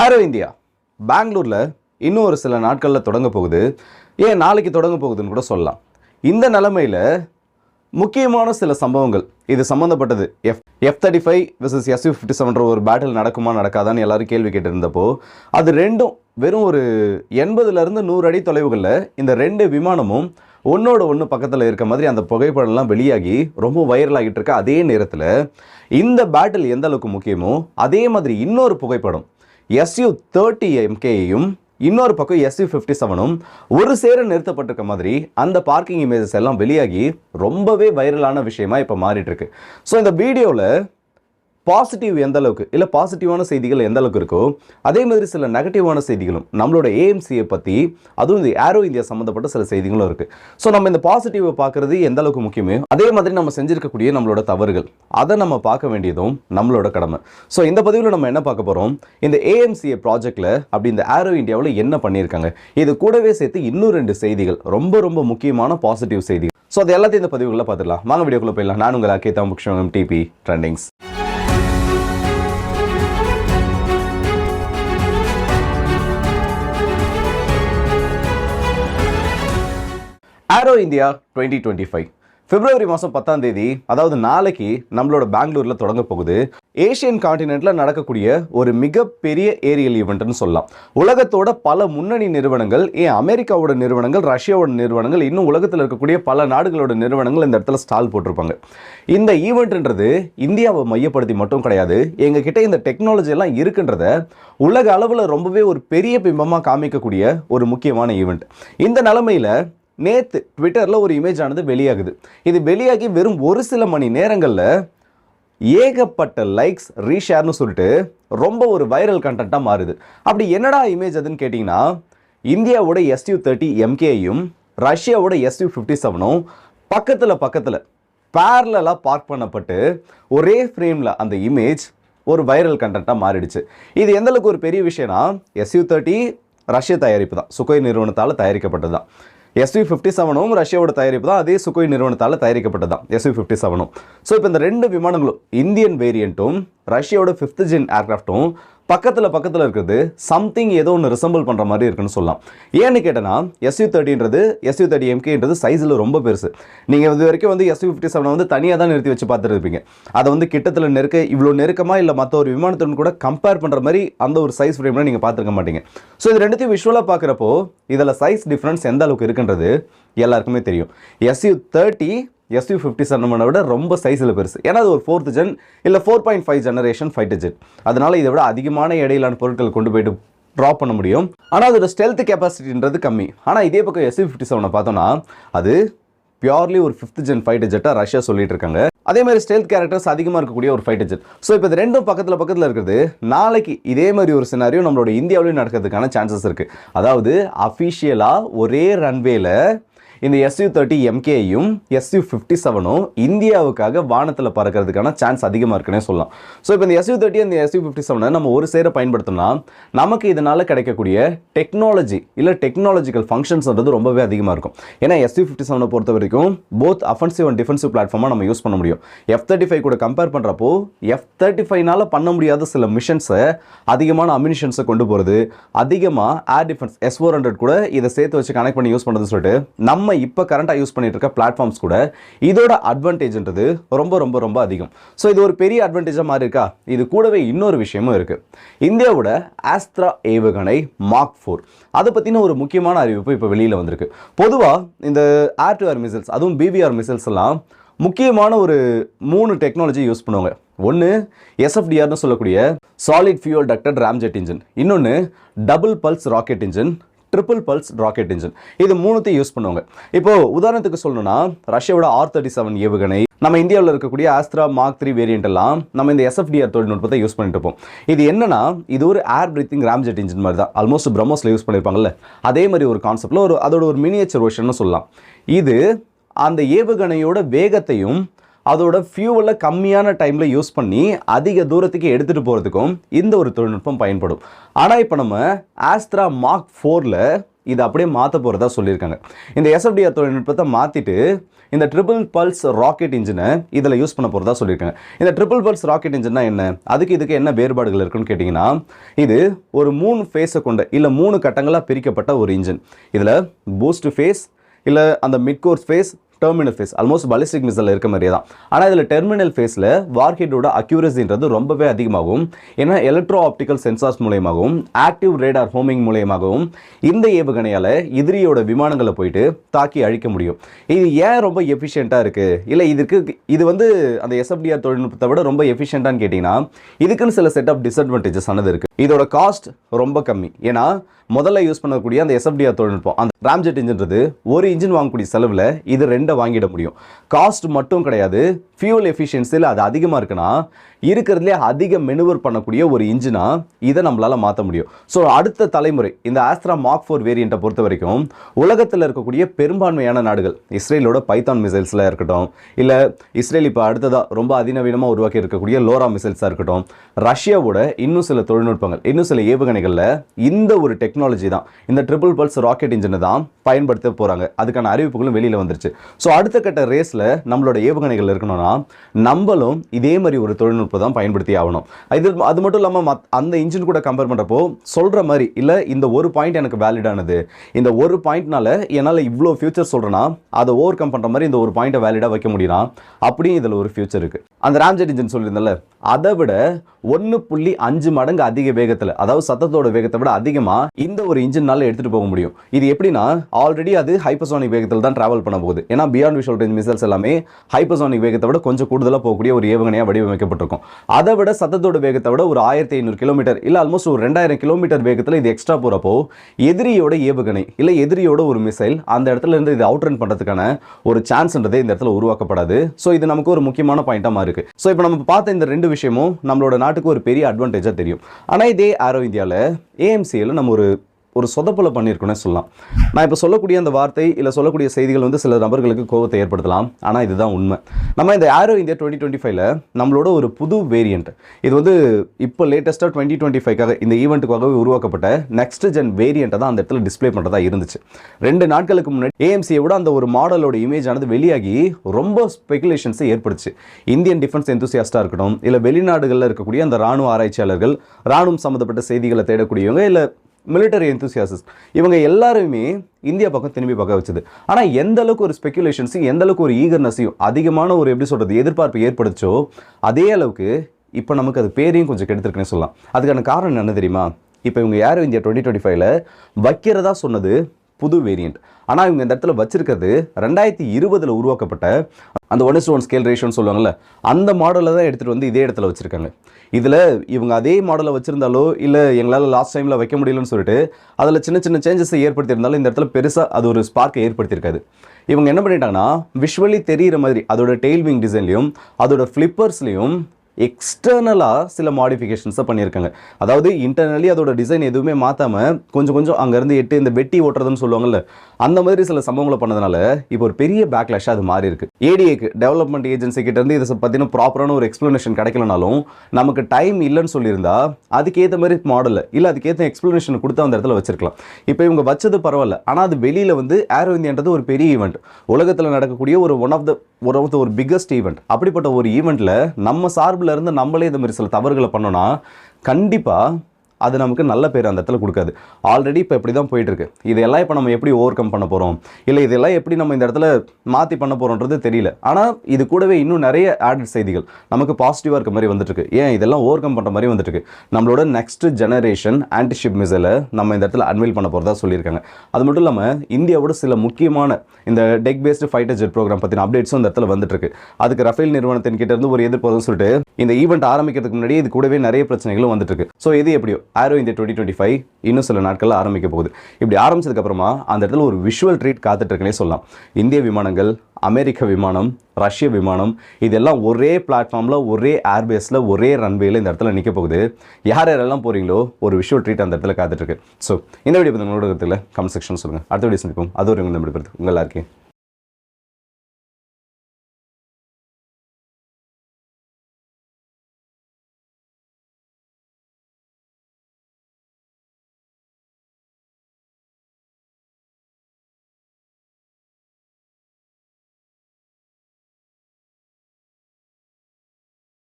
ஆரோ India பெங்களூரில் இன்னும் ஒரு சில நாட்களில் தொடங்க போகுது. ஏன் நாளைக்கு தொடங்க போகுதுன்னு கூட சொல்லலாம். இந்த நிலமையில் முக்கியமான சில சம்பவங்கள். இது சம்மந்தப்பட்டது F F thirty five versus SU fifty செவன்ற ஒரு பேட்டில் நடக்குமா நடக்காதான்னு எல்லாரும் கேள்வி கேட்டிருந்தப்போ அது ரெண்டும் வெறும் ஒரு எண்பதுலேருந்து நூறு அடி தொலைவுகளில் இந்த ரெண்டு விமானமும் ஒன்னோட ஒன்று பக்கத்தில் இருக்க மாதிரி அந்த புகைப்படம்லாம் வெளியாகி ரொம்ப வைரல் ஆகிட்டு இருக்க அதே நேரத்தில் இந்த பேட்டில் எந்த அளவுக்கு முக்கியமோ அதே மாதிரி இன்னொரு புகைப்படம் எஸ்யூ தேர்ட்டி எம்கேயையும் இன்னொரு பக்கம் எஸ்யூ ஃபிஃப்டி செவனும் ஒரு சேர நிறுத்தப்பட்டிருக்க மாதிரி அந்த பார்க்கிங் இமேஜஸ் எல்லாம் வெளியாகி ரொம்பவே வைரலான விஷயமா இப்போ மாறிட்டு இருக்கு. ஸோ இந்த வீடியோவில் பாசிட்டிவ் எந்த அளவுக்கு? இல்லை பாசிட்டிவான செய்திகள் எந்த அளவுக்கு இருக்கோ அதே மாதிரி சில நெகட்டிவான செய்திகளும் நம்மளோட ஏஎம்சியை பற்றி அதுவும் இந்த ஏரோ இந்தியா சம்மந்தப்பட்ட சில செய்திகளும் இருக்குது ஸோ நம்ம இந்த பாசிட்டிவை பார்க்குறது எந்த அளவுக்கு முக்கியமோ அதே மாதிரி நம்ம செஞ்சுருக்கக்கூடிய நம்மளோட தவறுகள் அதை நம்ம பார்க்க வேண்டியதும் நம்மளோட கடமை. ஸோ இந்த பதிவில் நம்ம என்ன பார்க்க போகிறோம் இந்த ஏஎம்சிஏ ப்ராஜெக்டில் அப்படி இந்த ஏரோ இந்தியாவில் என்ன பண்ணியிருக்காங்க இது கூடவே சேர்த்து இன்னும் ரெண்டு செய்திகள் ரொம்ப ரொம்ப முக்கியமான பாசிட்டிவ் செய்திகள். ஸோ அது எல்லாத்தையும் இந்த பதிவுகளில் பார்த்துக்கலாம் வாங்க வீடியோக்குள்ளே போயிடலாம். நான் உங்கள் அக்கேதா முக்ஷம் DP trendings aero India twenty twenty five பிப்ரவரி மாதம் பத்தாம் தேதி அதாவது நாளைக்கு நம்மளோட பெங்களூரில் தொடங்க போகுது. ஏஷியன் காண்டினென்ட்ல நடக்கக்கூடிய ஒரு மிகப்பெரிய ஏரியல் ஈவெண்ட்னு சொல்லலாம். உலகத்தோட பல முன்னணி நிறுவனங்கள் ஏன் அமெரிக்காவோட நிறுவனங்கள் ரஷ்யாவோட நிறுவனங்கள் இன்னும் உலகத்தில் இருக்கக்கூடிய பல நாடுகளோட நிறுவனங்கள் இந்த இடத்துல ஸ்டால் போட்டிருப்பாங்க. இந்த ஈவெண்ட்ன்றது இந்தியாவை மையப்படுத்தி மட்டும் கிடையாது. எங்ககிட்ட இந்த டெக்னாலஜி எல்லாம் இருக்குன்றத உலக அளவில் ரொம்பவே ஒரு பெரிய பிம்பமாக காமிக்கக்கூடிய ஒரு முக்கியமான ஈவெண்ட் இந்த நிலமையில் நேற்று ட்விட்டரில் ஒரு இமேஜ் ஆனது வெளியாகுது. இது வெளியாகி வெறும் ஒரு சில மணி நேரங்களில் ஏகப்பட்ட லைக்ஸ் ரீஷேர்னு சொல்லிட்டு ரொம்ப ஒரு வைரல் கண்டென்ட்டாக மாறுது. அப்படி என்னடா இமேஜ் அதுன்னு கேட்டிங்கன்னா இந்தியாவோட எஸ்யூ தேர்ட்டி எம்கேயும் ரஷ்யாவோட எஸ்யூ ஃபிஃப்டி செவனும் பக்கத்தில் பக்கத்தில் பேரலாக பார்க் பண்ணப்பட்டு ஒரே ஃப்ரேமில் அந்த இமேஜ் ஒரு வைரல் கண்டென்ட்டாக மாறிடுச்சு. இது எந்தளவுக்கு ஒரு பெரிய விஷயம்னா எஸ்யூ தேர்ட்டி ரஷ்ய தயாரிப்பு தான். சுகோய் நிறுவனத்தால் தயாரிக்கப்பட்டது தான். எஸ்யூ ஃபிஃப்டி செவனும் ரஷ்யாவோட தயாரிப்பு தான். அதே சுகோய் நிறுவனத்தால் தயாரிக்கப்பட்டது தான் எஸ்யூ ஃபிஃப்டி செவனும். ஸோ இப்போ இந்த ரெண்டு விமானங்களும் இந்தியன் வேரியண்ட்டும் ரஷ்யாவோட ஃபிஃப்த் ஜென் ஏர்க்ராஃப்ட்டும் பக்கத்தில் பக்கத்தில் இருக்கிறது சம்திங் ஏதோ ஒன்று ரிசம்பிள் பண்ணுற மாதிரி இருக்குன்னு சொல்லலாம். ஏன்னு கேட்டனா எஸ்யூ தேர்ட்டின்றது எஸ்யூ தேர்ட்டி எம்கேன்றது சைஸில் ரொம்ப பெருசு. நீங்கள் இது வரைக்கும் வந்து எஸ்யூ ஃபிஃப்டி செவனை வந்து தனியாக தான் நிறுத்தி வச்சு பார்த்துருப்பீங்க. அதை வந்து கிட்டத்தில் நெருக்க இவ்வளோ நெருக்கமாக இல்லை மற்ற ஒரு விமானத்துடன் கூட கம்பேர் பண்ணுற மாதிரி அந்த ஒரு சைஸ் ஃப்ரேமில் நீங்கள் பார்த்துருக்க மாட்டீங்க. ஸோ இது ரெண்டுத்தையும் விஷுவலாக பார்க்குறப்போ இதில் சைஸ் டிஃப்ரென்ஸ் எந்த அளவுக்கு இருக்குன்றது எல்லாருக்குமே தெரியும். எஸ்யூ தேர்ட்டி எஸ்யூ ஃபிஃப்டி செவனை விட ரொம்ப சைஸில் பெருசு. ஏன்னா அது ஒரு ஃபோர்த் ஜென் இல்லை four point five generation fighter jet அதனால் இதை விட அதிகமான இடையிலான பொருட்கள் கொண்டு போயிட்டு ட்ராப் பண்ண முடியும். ஆனால் அதோட ஸ்டெல்த் கெப்பாசிட்டின்றது கம்மி. ஆனால் இதே பக்கம் எஸ்யூ ஃபிஃப்டி செவனை பார்த்தோன்னா அது பியூர்லி ஒரு ஃபிஃப்த் ஜென் ஃபைட்டர் ஜெட்டாக ரஷ்யா சொல்லிட்டு இருக்காங்க. அதே மாதிரி ஸ்டெல்த் கேரக்டர்ஸ் அதிகமாக இருக்கக்கூடிய ஒரு ஃபைட்டர் ஜெட் ஸோ இப்போ இது ரெண்டும் பக்கத்தில் பக்கத்தில் இருக்கிறது நாளைக்கு இதே மாதிரி ஒரு சினாரியோ நம்மளோட இந்தியாவிலையும் நடக்கிறதுக்கான சான்சஸ் இருக்குது அதாவது அஃபிஷியலாக ஒரே ரன்வேல இந்த எஸ்யூ தேர்ட்டி எம்கேயும் எஸ்யூ ஃபிஃப்டி செவனும் இந்தியாவுக்காக வானத்தில் பறக்கிறதுக்கான சான்ஸ் அதிகமாக இருக்குன்னே சொல்லலாம். ஸோ இப்போ இந்த எஸ்யூ தேர்ட்டி அந்த எஸ்யூ ஃபிஃப்டி செவனை நம்ம ஒரு சேர பயன்படுத்தினா நமக்கு இதனால் கிடைக்கக்கூடிய டெக்னாலஜி இல்லை டெக்னாலஜிக்கல் ஃபங்க்ஷன்ஸ்ன்றது ரொம்பவே அதிகமாக இருக்கும். ஏன்னா எஸ்யூ ஃபிஃப்டி செவனை பொறுத்த வரைக்கும் போத் அஃபென்சிவ் அண்ட் டிஃபென்சிவ் பிளாட்ஃபார்மாக நம்ம யூஸ் பண்ண முடியும். எஃப் தேர்ட்டி ஃபைவ் கூட கம்பேர் பண்ணுறப்போ எஃப் தேர்ட்டி ஃபைவ்னால பண்ண முடியாத சில மிஷன்ஸை அதிகமான அம்யூனிஷன்ஸை கொண்டு போகிறது அதிகமாக air defence S four hundred கூட இதை சேர்த்து வச்சு கனெக்ட் பண்ணி யூஸ் பண்ணுறதுன்னு சொல்லிட்டு நம்ம இப்போ கரண்ட்டாக யூஸ் பண்ணிட்டு இருக்க பிளாட்ஃபார்ம்ஸ் கூட இதோட அட்வான்டேஜ்ன்றது ரொம்ப ரொம்ப ரொம்ப அதிகம். ஸோ இது ஒரு பெரிய அட்வான்டேஜாக மாதிரி இருக்கா இது கூடவே இன்னொரு விஷயமும் இருக்குது இந்தியாவோட ஆஸ்த்ரா ஏவுகணை மார்க் ஃபோர் அதை பற்றின ஒரு முக்கியமான அறிவிப்பு இப்போ வெளியில் வந்திருக்கு. பொதுவாக இந்த ஆர் டு ஆர் மிசைல்ஸ் அதுவும் பிவிஆர் மிசைல்ஸ் எல்லாம் முக்கியமான ஒரு மூணு டெக்னாலஜி யூஸ் பண்ணுவாங்க. ஒன்று எஸ்எஃப்டிஆர்னு சொல்லக்கூடிய solid fuel ducted ramjet engine இன்னொன்று double pulse rocket engine triple pulse rocket engine இது மூணுத்தையும் யூஸ் பண்ணுவாங்க. இப்போ உதாரணத்துக்கு சொல்லணும்னா ரஷ்யாவோட ஆர் தேர்ட்டி செவன் ஏவுகணை நம்ம இந்தியாவில் இருக்கக்கூடிய ஆஸ்த்ரா மார்க் த்ரீ வேரியன்ட் எல்லாம் நம்ம இந்த எஸ்எஃப்டிஆர் தொழில்நுட்பத்தை யூஸ் பண்ணிட்டு இருப்போம் இது என்னன்னா இது ஒரு ஏர் பிரீத்திங் ராம்ஜெட் இன்ஜின் மாதிரி தான். ஆல்மோஸ்ட் பிரம்மோஸில் யூஸ் பண்ணியிருப்பாங்கல்ல அதே மாதிரி ஒரு கான்செப்டில் ஒரு அதோட ஒரு மினியேச்சர் வெர்ஷன் சொல்லலாம். இது அந்த ஏவுகணையோட வேகத்தையும் அதோட ஃபியூவலை கம்மியான டைமில் யூஸ் பண்ணி அதிக தூரத்துக்கு எடுத்துகிட்டு போகிறதுக்கும் இந்த ஒரு தொழில்நுட்பம் பயன்படும். ஆனால் இப்போ நம்ம ஆஸ்த்ரா மார்க் ஃபோரில் இதை அப்படியே மாற்ற போகிறதா சொல்லியிருக்காங்க. இந்த எஸ்எஃப்டிஆர் தொழில்நுட்பத்தை மாற்றிட்டு இந்த ட்ரிபிள் பல்ஸ் ராக்கெட் இன்ஜினை இதில் யூஸ் பண்ண போகிறதா சொல்லியிருக்காங்க. இந்த ட்ரிபிள் பல்ஸ் ராக்கெட் இன்ஜின்னா என்ன? அதுக்கு இதுக்கு என்ன வேறுபாடுகள் இருக்குன்னு கேட்டிங்கன்னா இது ஒரு மூணு ஃபேஸை கொண்ட இல்லை மூணு கட்டங்களாக பிரிக்கப்பட்ட ஒரு இன்ஜின் இதில் பூஸ்ட் ஃபேஸ் இல்லை அந்த mid course phase terminal phase almost ballistic missile இருக்க மாதிரியே தான். ஆனால் இதில் டெர்மினல் ஃபேஸில் வார்ஹெட்டோட அக்யூரசின்றது ரொம்பவே அதிகமாகும் ஏன்னா எலக்ட்ரோ ஆப்டிக்கல் சென்சார்ஸ் மூலயமாகவும் ஆக்டிவ் ரேடார் ஹோமிங் மூலயமாகவும் இந்த ஏவுகணையால் எதிரியோட விமானங்களை போயிட்டு தாக்கி அழிக்க முடியும். இது ஏன் ரொம்ப எஃபிஷியண்ட்டாக இருக்குது இல்லை இதுக்கு இது வந்து அந்த எஸ்எஃப்டிஆர் தொழில்நுட்பத்தை விட ரொம்ப எஃபிஷியண்ட்டான்னு கேட்டிங்கன்னா இதுக்குன்னு சில செட் ஆஃப் டிஸ்அட்வான்டேஜஸ் ஆனது இருக்குது இதோட காஸ்ட் ரொம்ப கம்மி. ஏன்னா முதல்ல யூஸ் பண்ணக்கூடிய அந்த எஸ்எஃப்டிஆர் தொழில்நுட்பம் அந்த ராம்ஜெட் இன்ஜின்றது ஒரு இன்ஜின் வாங்கக்கூடிய செலவில் இது ரெண்டை வாங்கிட முடியும். காஸ்ட் மட்டும் கிடையாது ஃபியூல் எஃபிஷியன்சியில் அது அதிகமாக இருக்குன்னா இருக்கிறதுலே அதிக மெனுவர் பண்ணக்கூடிய ஒரு இன்ஜினா இதை நம்மளால் மாற்ற முடியும். ஸோ அடுத்த தலைமுறை இந்த ஆஸ்த்ரா மார்க் ஃபோர் வேரியண்ட்டை பொறுத்த வரைக்கும் உலகத்தில் இருக்கக்கூடிய பெரும்பான்மையான நாடுகள் இஸ்ரேலோட பைத்தான் மிசைல்ஸில் இருக்கட்டும் இல்லை இஸ்ரேல் இப்போ அடுத்ததாக ரொம்ப அதிநவீனமாக உருவாக்கி இருக்கக்கூடிய லோரா மிசைல்ஸாக இருக்கட்டும் ரஷ்யாவோட இன்னும் சில தொழில்நுட்பங்கள் இன்னும் சில ஏவுகணைகளில் இந்த ஒரு டெக்னாலஜி தான் இந்த ட்ரிபிள் பல்ஸ் ராக்கெட் இன்ஜினை தான் பயன்படுத்த போகிறாங்க அதுக்கான அறிவிப்புகளும் வெளியில் வந்துருச்சு. ஸோ அடுத்த கட்ட ரேஸில் நம்மளோட ஏவுகணைகள் இருக்கணும்னா நம்மளும் இதே மாதிரி ஒரு தொழில்நுட்பம் தான் பயன்படுத்தி ஆகணும். இது அது மட்டும் இல்லாமல் மத் அந்த இன்ஜின் கூட கம்பேர் பண்ணுறப்போ சொல்கிற மாதிரி இல்லை இந்த ஒரு பாயிண்ட் எனக்கு வேலிடானது இந்த ஒரு பாயிண்ட்னால என்னால் இவ்வளோ ஃபியூச்சர் சொல்கிறேன்னா அதை ஓவர் கம் பண்ணுற மாதிரி இந்த ஒரு பாயிண்ட்டை வேலிடாக வைக்க முடியும்னா அப்படியும் இதில் ஒரு ஃபியூச்சர் இருக்குது அந்த ராம்ஜெட் இன்ஜின் சொல்லியிருந்தல அதை விட ஒன்று புள்ளி அஞ்சு மடங்கு அதிக வேகத்தில் அதாவது சத்தத்தோட வேகத்தை விட அதிகமாக இந்த ஒரு இன்ஜின்னால எடுத்துகிட்டு போக முடியும். இது எப்படின்னா ஆல்ரெடி அது ஹைப்பர்சோனிக் வேகத்தில் தான் ட்ராவல் பண்ண போகுது. ஏன்னா பியாண்ட் விஷுவல் ரேஞ்ச் மிசைல்ஸ் எல்லாமே ஹைப்பர்சோனிக் வேகத்தை விட கொஞ்சம் கூடுதலாக போகக்கூடிய ஒரு ஏவுகணையாக வடிவமைக்கப்பட்டிருக்கும். அதை விட சத்தத்தோட வேகத்தை விட ஒரு ஆயிரத்தி ஐநூறு கிலோமீட்டர் இல்லை ஆல்மோஸ்ட் ஒரு ரெண்டாயிரம் கிலோமீட்டர் வேகத்தில் இது எக்ஸ்ட்ரா போகிறப்போ எதிரியோட ஏவுகணை இல்லை எதிரியோட ஒரு மிசைல் அந்த இடத்துல இருந்து இது அவுட் ரன் பண்ணுறதுக்கான ஒரு சான்ஸ்ன்றதே இந்த இடத்துல உருவாக்கப்படாது. ஸோ இது நமக்கு ஒரு முக்கியமான பாயிண்டாக இருக்கு. ஸோ இப்போ நம்ம பார்த்த இந்த ரெண்டு விஷயமும் நம்மளோட நாட்டுக்கு ஒரு பெரிய அட்வான்டேஜாக தெரியும். ஆனால் இதே ஆரோ இந்தியாவில் ஏஎம்சியில் நம்ம ஒரு ஒரு சொதப்பலை பண்ணியிருக்கோன்னே சொல்லலாம். நான் இப்போ சொல்லக்கூடிய அந்த வார்த்தை இல்லை சொல்லக்கூடிய செய்திகள் வந்து சில நபர்களுக்கு கோபத்தை ஏற்படுத்தலாம். ஆனால் இதுதான் உண்மை. நம்ம இந்த ஆரோ இந்தியா டுவெண்ட்டி டுவெண்ட்டி ஃபைவ்ல நம்மளோட ஒரு புது வேரியண்ட் இது வந்து இப்போ லேட்டஸ்ட்டாக டுவெண்ட்டி டுவெண்ட்டி ஃபைவ்க்காக இந்த ஈவெண்ட்டுக்காகவே உருவாக்கப்பட்ட நெக்ஸ்ட் ஜென் வேரியண்ட்டை தான் அந்த இடத்துல டிஸ்ப்ளே பண்ணுறதா இருந்துச்சு. ரெண்டு நாட்களுக்கு முன்னாடி ஏஎம்சியை விட அந்த ஒரு மாடலோட இமேஜ் ஆனது வெளியாகி ரொம்ப ஸ்பெகுலேஷன்ஸை ஏற்படுச்சு. இந்தியன் டிஃபென்ஸ் எந்தூசியாஸ்டாக இருக்கட்டும் இல்லை வெளிநாடுகளில் இருக்கக்கூடிய அந்த ராணுவ ஆராய்ச்சியாளர்கள் ராணுவம் சம்மந்தப்பட்ட செய்திகளை தேடக்கூடியவங்க இல்லை மிலிட்டரி enthusiasts. இவங்க எல்லாருமே இந்தியா பக்கம் திரும்பி பார்க்க வச்சது. ஆனால் எந்த அளவுக்கு ஒரு ஸ்பெக்குலேஷன்ஸையும் எந்த அளவுக்கு ஒரு ஈகர்னஸையும் அதிகமான ஒரு எப்படி சொல்கிறது எதிர்பார்ப்பு ஏற்படுச்சோ அதே அளவுக்கு இப்போ நமக்கு அது பேரையும் கொஞ்சம் கெடுத்துருக்குன்னு சொல்லலாம். அதுக்கான காரணம் என்ன தெரியுமா? இப்போ இவங்க யார்? இந்தியா டுவெண்ட்டி டுவெண்ட்டி ஃபைவ்ல வைக்கிறதா சொன்னது புது வேரியண்ட் ஆனால் இவங்க இந்த இடத்துல வச்சிருக்கிறது ரெண்டாயிரத்தி இருபதில் உருவாக்கப்பட்ட அந்த ஒன் இஸ் ஒன் ஸ்கேல் ரேஷோன்னு சொல்லுவாங்கள்ல அந்த மாடலில் தான் எடுத்துகிட்டு வந்து இதே இடத்துல வச்சுருக்காங்க. இதில் இவங்க அதே மாடலை வச்சுருந்தாலோ இல்லை எங்களால் லாஸ்ட் டைமில் வைக்க முடியலன்னு சொல்லிட்டு அதில் சின்ன சின்ன சேஞ்சஸை ஏற்படுத்தியிருந்தாலும் இந்த இடத்துல பெருசாக அது ஒரு ஸ்பார்க்கை ஏற்படுத்தியிருக்காது. இவங்க என்ன பண்ணிட்டாங்கன்னா விஷுவலி தெரிகிற மாதிரி அதோட டெய்ல்விங் டிசைன்லையும் அதோட ஃப்ளிப்பர்ஸ்லையும் எக்ஸ்டர்னலாக சில மாடிஃபிகேஷன்ஸை பண்ணியிருக்காங்க. அதாவது இன்டர்னலி அதோட டிசைன் எதுவுமே மாற்றாமல் கொஞ்சம் கொஞ்சம் அங்கேருந்து எட்டு இந்த வெட்டி ஓட்டுறதுன்னு சொல்லுவாங்கல்ல அந்த மாதிரி சில சம்பவங்களை பண்ணதுனால இப்போ ஒரு பெரிய பேக்லாஷாக அது மாறி இருக்கு ஏடிஏக்கு டெவலப்மெண்ட் ஏஜென்சி கிட்டேருந்து இதை பற்றின ப்ராப்பரான ஒரு எக்ஸ்ப்ளனேஷன் கிடைக்கலனாலும் நமக்கு டைம் இல்லைன்னு சொல்லியிருந்தா அதுக்கேற்ற மாதிரி மாடலில் இல்லை அதுக்கேற்ற எக்ஸ்ப்ளனேஷன் கொடுத்து அந்த இடத்துல வச்சிருக்கலாம். இப்போ இவங்க வச்சது பரவாயில்ல. ஆனால் அது வெளியில் வந்து ஏரோ இந்தியான்றது ஒரு பெரிய ஈவெண்ட் உலகத்தில் நடக்கக்கூடிய ஒரு one of the one of the ஒரு பிக்கஸ்ட் ஈவெண்ட் அப்படிப்பட்ட ஒரு ஈவெண்ட்டில் நம்ம சார்பில் இருந்து நம்மளே இந்த மாதிரி சில தவறுகளை பண்ணோன்னா கண்டிப்பாக அது நமக்கு நல்ல பேர் அந்த இடத்துல கொடுக்காது. ஆல்ரெடி இப்போ இப்படி தான் போயிட்டு இருக்கு இதெல்லாம் இப்போ நம்ம எப்படி ஓவர் கம் பண்ண போகிறோம் இல்லை இதெல்லாம் எப்படி நம்ம இந்த இடத்துல மாற்றி பண்ண போகிறோன்றது தெரியல. ஆனால் இது கூடவே இன்னும் நிறைய ஆடட் செய்திகள். நமக்கு பாசிட்டிவாக இருக்க மாதிரி வந்துட்டு இருக்கு ஏன் இதெல்லாம் ஓவர் கம் பண்ணுற மாதிரி வந்துட்டு இருக்கு நம்மளோட நெக்ஸ்ட் ஜெனரேஷன் ஆன்டிஷிப் மிசைலை நம்ம இந்த இடத்துல அன்வீல் பண்ண போகிறதா சொல்லியிருக்காங்க. அது மட்டும் இல்லாமல் இந்தியாவோட சில முக்கியமான இந்த tech based fighter jet program பற்றின அப்டேட்ஸும் இந்த இடத்துல வந்துட்டு இருக்கு அதுக்கு ரஃபேல் நிறுவனத்தின் கிட்ட இருந்து ஒரு எதிர்ப்பு சொல்லிட்டு இந்த ஈவெண்ட் ஆரம்பிக்கிறதுக்கு முன்னாடி இது கூடவே நிறைய பிரச்சனைகளும் வந்துட்டு இருக்கு ஸோ இது எப்படியோ ஆரோ இந்த டுவெண்ட்டி டுவெண்ட்டி ஃபைவ் இன்னும் சில நாட்களில் ஆரம்பிக்க போகுது. இப்படி ஆரம்பிச்சதுக்கப்புறமா அந்த இடத்துல ஒரு விஷுவல் ட்ரீட் காத்துட்ருக்குனே சொல்லலாம். இந்திய விமானங்கள் அமெரிக்க விமானம் ரஷ்ய விமானம் இதெல்லாம் ஒரே பிளாட்ஃபார்மில் ஒரே ஏர்பேஸில் ஒரே ரன்வேயில் இந்த இடத்துல நிற்க போகுது. யார் யாரெல்லாம் போகிறீங்களோ ஒரு விஷுவல் ட்ரீட் அந்த இடத்துல காத்துட்ருக்கு ஸோ இந்த வீடியோ பற்றி உங்களோட இடத்துல கமெண்ட் செக்ஷன் சொல்லுங்கள் அடுத்த வீடியோ சந்திப்போம். அது ஒரு உங்கள் எல்லாருக்கும்